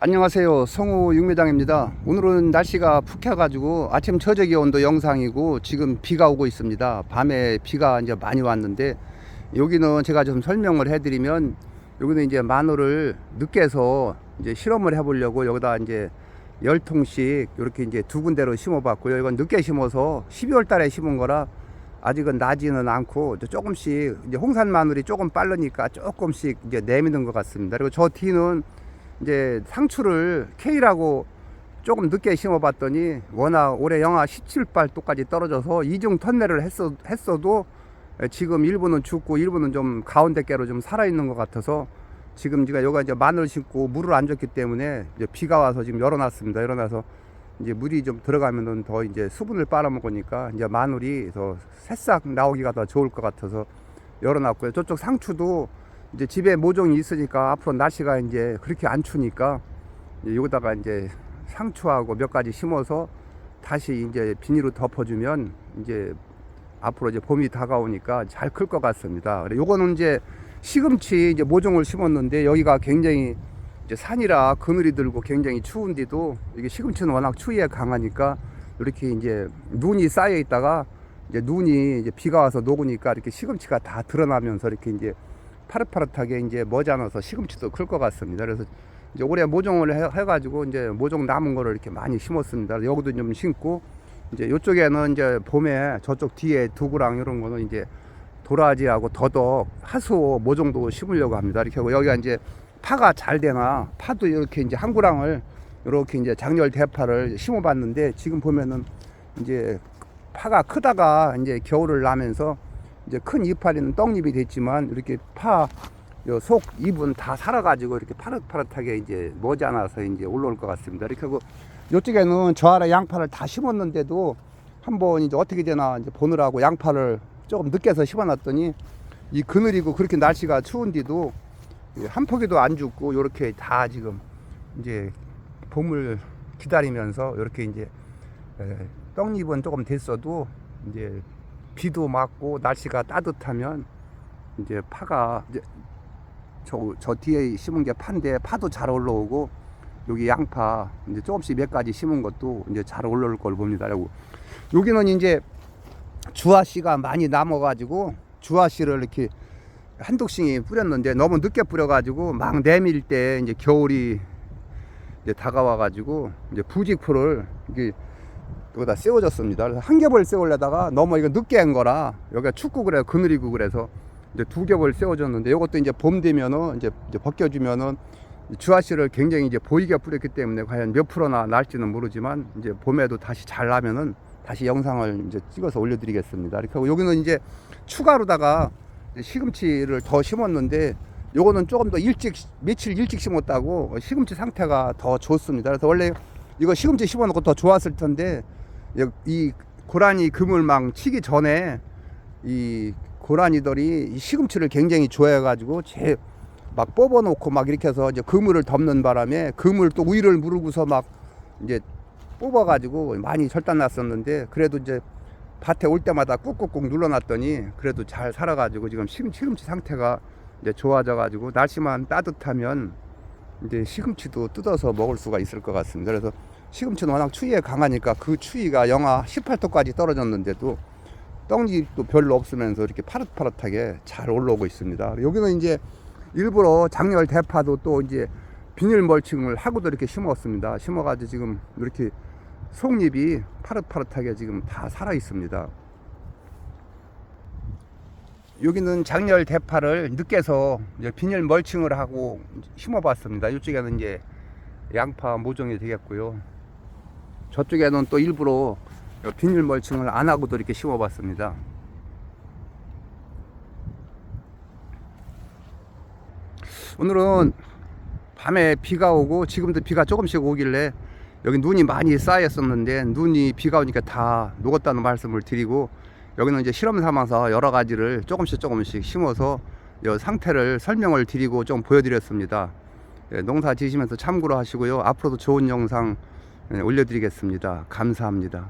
안녕하세요. 성우 육매장입니다. 오늘은 날씨가 푹 해가지고 아침 저녁이 온도 영상이고 지금 비가 오고 있습니다. 밤에 비가 이제 많이 왔는데 여기는 제가 좀 설명을 해드리면 여기는 이제 마늘을 늦게서 이제 실험을 해보려고 여기다 이제 열 통씩 이렇게 이제 두 군데로 심어봤고요. 이건 늦게 심어서 12월 달에 심은 거라 아직은 나지는 않고 조금씩 이제 홍산 마늘이 조금 빠르니까 조금씩 이제 내미는 것 같습니다. 그리고 저 뒤는 이제 상추를 K라고 조금 늦게 심어봤더니 워낙 올해 영하 17발도까지 떨어져서 이중 턴내를 했어, 했어도 지금 일부는 죽고 일부는 좀 가운데 깨로 좀 살아있는 것 같아서 지금 제가 여기가 이제 마늘 심고 물을 안 줬기 때문에 이제 비가 와서 지금 열어놨습니다. 열어놔서 이제 물이 좀 들어가면은 더 이제 수분을 빨아먹으니까 이제 마늘이 더 새싹 나오기가 더 좋을 것 같아서 열어놨고요. 저쪽 상추도 이제 집에 모종이 있으니까 앞으로 날씨가 이제 그렇게 안 추니까 여기다가 이제 상추하고 몇 가지 심어서 다시 이제 비닐로 덮어주면 이제 앞으로 이제 봄이 다가오니까 잘 클 것 같습니다. 그래 요거는 이제 시금치 이제 모종을 심었는데 여기가 굉장히 이제 산이라 그늘이 들고 굉장히 추운데도 이게 시금치는 워낙 추위에 강하니까 이렇게 이제 눈이 쌓여 있다가 이제 눈이 이제 비가 와서 녹으니까 이렇게 시금치가 다 드러나면서 이렇게 이제 파릇파릇하게 이제 머지않아서 시금치도 클 것 같습니다. 그래서 이제 올해 모종을 해, 해가지고 이제 모종 남은 거를 이렇게 많이 심었습니다. 여기도 좀 심고 이제 이쪽에는 이제 봄에 저쪽 뒤에 두구랑 이런 거는 이제 도라지하고 더덕, 하수 모종도 심으려고 합니다. 이렇게 하고 여기가 이제 파가 잘 되나 파도 이렇게 이제 한 구랑을 이렇게 이제 장렬 대파를 심어봤는데 지금 보면은 이제 파가 크다가 이제 겨울을 나면서 이제 큰 이파리는 떡잎이 됐지만 이렇게 파 속 잎은 다 살아가지고 이렇게 파릇파릇하게 이제 머지않아서 이제 올라올 것 같습니다. 이렇게 하고 이쪽에는 저 아래 양파를 다 심었는데도 한번 이제 어떻게 되나 이제 보느라고 양파를 조금 늦게서 심어놨더니 이 그늘이고 그렇게 날씨가 추운데도 한 포기도 안 죽고 이렇게 다 지금 이제 봄을 기다리면서 이렇게 이제 에, 떡잎은 조금 됐어도 이제 비도 맞고 날씨가 따뜻하면 이제 파가 이제 저, 저 뒤에 심은 게 파인데 파도 잘 올라오고 여기 양파 이제 조금씩 몇 가지 심은 것도 이제 잘 올라올 걸 봅니다. 그리고 여기는 이제 주화씨가 많이 남아가지고 주화씨를 이렇게 한두 씩이 뿌렸는데 너무 늦게 뿌려가지고 막 내밀 때 이제 겨울이 이제 다가와가지고 이제 부직포를 이게 여기다 세워졌습니다. 그래서 한 겹을 세우려다가 너무 이거 늦게 한 거라 여기가 춥고 그래 그늘이고 그래서 이제 두 겹을 세워줬는데 이것도 이제 봄 되면은 이제, 이제 벗겨주면은 주화씨를 굉장히 이제 보이게 뿌렸기 때문에 과연 몇 프로나 날지는 모르지만 이제 봄에도 다시 잘 나면은 다시 영상을 이제 찍어서 올려드리겠습니다. 이렇게 하고 여기는 이제 추가로다가 시금치를 더 심었는데 요거는 조금 더 일찍 며칠 일찍 심었다고 시금치 상태가 더 좋습니다. 그래서 원래 이거 시금치 심어놓고 더 좋았을 텐데 이 고라니 그물망 치기 전에 이 고라니들이 이 시금치를 굉장히 좋아해가지고 제 막 뽑아놓고 막 이렇게 해서 이제 그물을 덮는 바람에 그물 또 우위를 무르고서 막 이제 뽑아가지고 많이 절단 났었는데 그래도 이제 밭에 올 때마다 꾹꾹꾹 눌러놨더니 그래도 잘 살아가지고 지금 시금치 상태가 이제 좋아져가지고 날씨만 따뜻하면 이제 시금치도 뜯어서 먹을 수가 있을 것 같습니다. 그래서 시금치는 워낙 추위에 강하니까 그 추위가 영하 18도까지 떨어졌는데도 떡잎도 별로 없으면서 이렇게 파릇파릇하게 잘 올라오고 있습니다. 여기는 이제 일부러 장렬 대파도 또 이제 비닐 멀칭을 하고도 이렇게 심었습니다. 심어가지고 지금 이렇게 속잎이 파릇파릇하게 지금 다 살아 있습니다. 여기는 장렬 대파를 늦게서 비닐 멀칭을 하고 심어봤습니다. 이쪽에는 이제 양파 모종이 되겠고요. 저쪽에는 또 일부러 비닐 멀칭을 안 하고도 이렇게 심어봤습니다. 오늘은 밤에 비가 오고 지금도 비가 조금씩 오길래 여기 눈이 많이 쌓였었는데 눈이 비가 오니까 다 녹았다는 말씀을 드리고 여기는 이제 실험 삼아서 여러 가지를 조금씩 조금씩 심어서 이 상태를 설명을 드리고 좀 보여드렸습니다. 예, 농사 지시면서 참고로 하시고요. 앞으로도 좋은 영상 예, 올려드리겠습니다. 감사합니다.